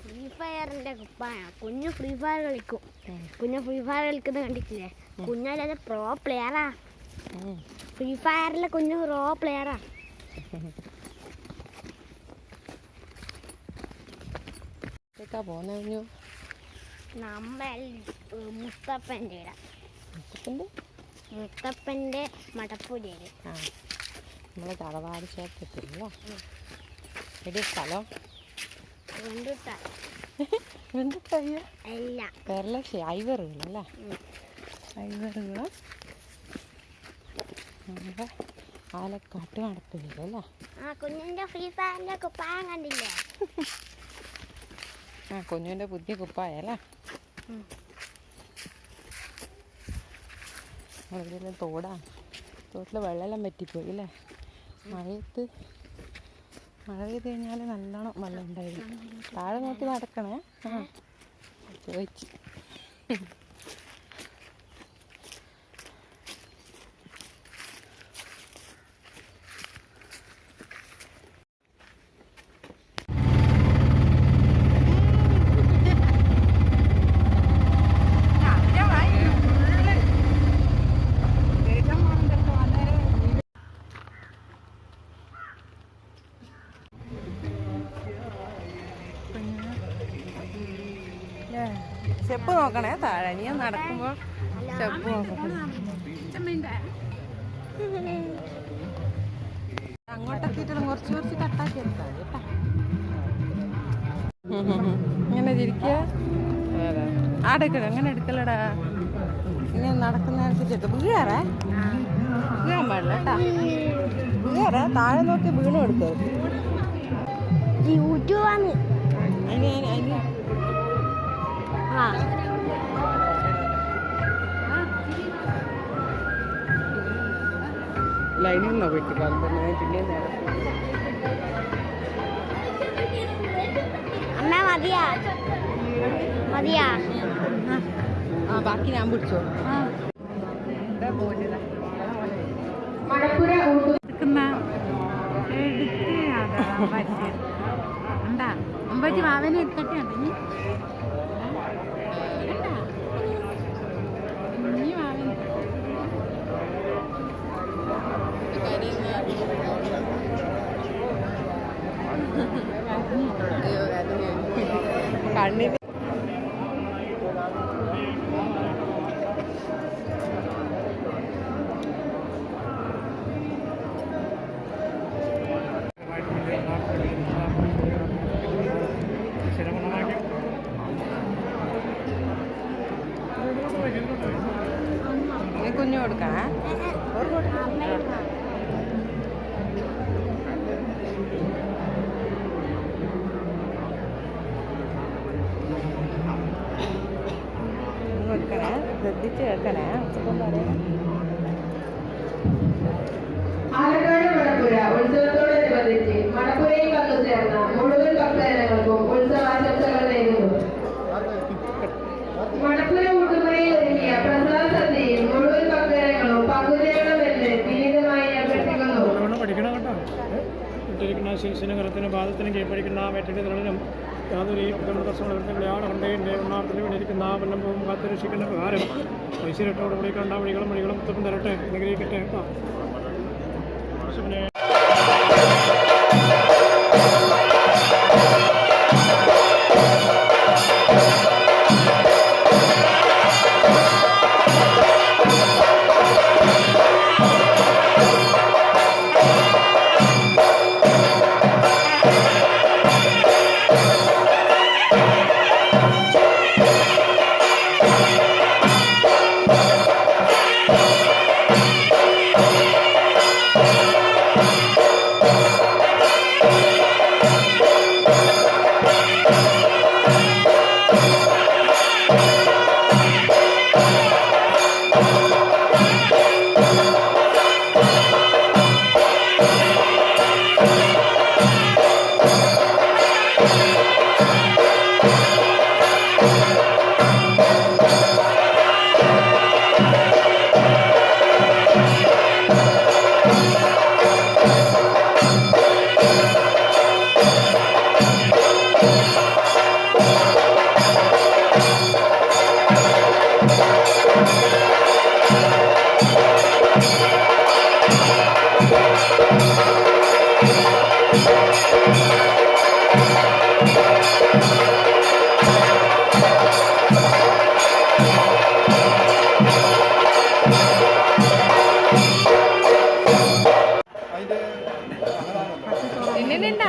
Free കുപ്പായ കുഞ്ഞു free fire കളിക്കും. കുഞ്ഞു ഫ്രീ ഫയർ കളിക്കുന്നത് കണ്ടിട്ടില്ലേ? കുഞ്ഞല്ലാതെ പ്രോ പ്ലെയറാ ഫ്രീ ഫയറിലെ കുഞ്ഞു പ്രോ പ്ലെയറാ കേക്കാ പോന്നെ കുഞ്ഞു. നമ്മൾ മുത്തപ്പന്റെ മുത്തപ്പന്റെ? മുത്തപ്പന്റെ ആ. നമ്മളെ തറവാട് ക്ഷേത്രത്തില്ല എടി സ്ഥലം? കേരള ഐവറുകളല്ലേ? ഉം. ഐവറുകൾ. നമ്മുടെ ആലക്കാട്ട് നടപ്പില്ലല്ലേ കുഞ്ഞിന്റെ ഫ്രീ ഫയറിന്റെ കുപ്പായം കണ്ടില്ലേ? ആ പുതിയ കുപ്പായല്ലേ. അതിലെല്ലാം തോടാ. തോട്ടിൽ വെള്ളം പറ്റിപ്പോയി അല്ലേ? മഴയത്ത് മഴ പെയ്ത് കഴിഞ്ഞാൽ നല്ലോണം വെള്ളം ഉണ്ടായിരുന്നു. താഴെ നോക്കി നടക്കണേ. ആ ചോദിച്ചു സ്റ്റെപ്പ് നോക്കണേ. താഴെ നീ നടക്കുമ്പോൾ സ്റ്റെപ്പ് നോക്കണം അങ്ങോട്ടെത്തിയിട്ടുള്ള കുറച്ച് കുറച്ച് കട്ടാക്കി എടുത്താൽ കേട്ടാ. ഇങ്ങനെ ചിരിക്കുക ആടെടുക്കല അങ്ങനെ എടുക്കലടാ. ഇങ്ങനെ നടക്കുന്ന നേരത്തെ വീഴാറേ. വീഴാൻ പാടില്ല കേട്ടാ. വീഴാറേ. താഴെ നോക്കി വീണു എടുക്കരുത് യൂട്യൂബാണ് അതിന് അതിന് ആ. ലൈനിൽ നിന്നാ പോയിട്ട് പിന്നെ അമ്മ മതിയാ? മതിയാ? ആ ബാക്കി ഞാൻ പിടിച്ചോ. അമ്പത്തി മാവനെ എടുത്തിട്ട് നീ നീ മാവനെ കണ്ണിന് നീ കുഞ്ഞു കൊടുക്കാം. കൊടുക്കണേ ശ്രദ്ധിച്ച് കേൾക്കണേ ഉച്ചപ്പം പറയണേ ആലക്കാട് ഉത്സവത്തോടനുബന്ധിച്ച് ശിശുവിനും കരത്തിനും പാദത്തിനും കീഴ്പ്പടിക്കുന്ന വെട്ടിന്റെ തിരളിനും യാതൊരു വൃത്തങ്ങളെയാണ് ഹൃദയന്റെ ഉണ്ണാർത്തിന് വേണ്ടിയിരിക്കുന്ന ആ വല്ലഭവും കാത്തുരക്ഷിക്കുന്ന പ്രകാരം ഐശ്വര്യത്തോടുകൂടി കണ്ട വഴികളും വഴികളും തരട്ടെ. അനുഗ്രഹിക്കട്ടെ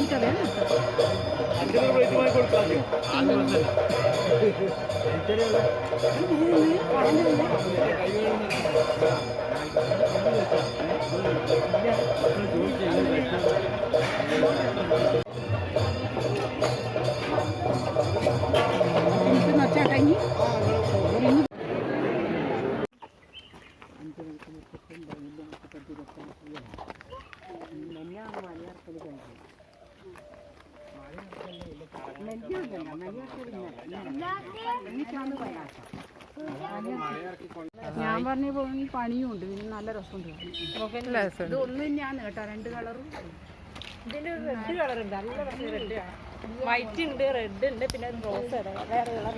ಈಟ ಬೇಡ ನಚ್ಚ ಟಂಗಿ കേട്ടോ യേശുവിനെ ും എന്നെണ്ടാ പിടിച്ചാ നച്ചാട്ടങ്ങി ഞാൻ പറഞ്ഞ പോകുന്ന പണിയും ഉണ്ട് പിന്നെ നല്ല രസമുണ്ട്. ഇത് ഇതൊന്നും ഞാൻ കേട്ടോ. രണ്ട് കളറും. ഇതിന് റെഡ് കളർ ഉണ്ട് നല്ല റെഡ് വൈറ്റ് ഉണ്ട് റെഡ് ഉണ്ട്. പിന്നെ റോസ് വേറെ കളർ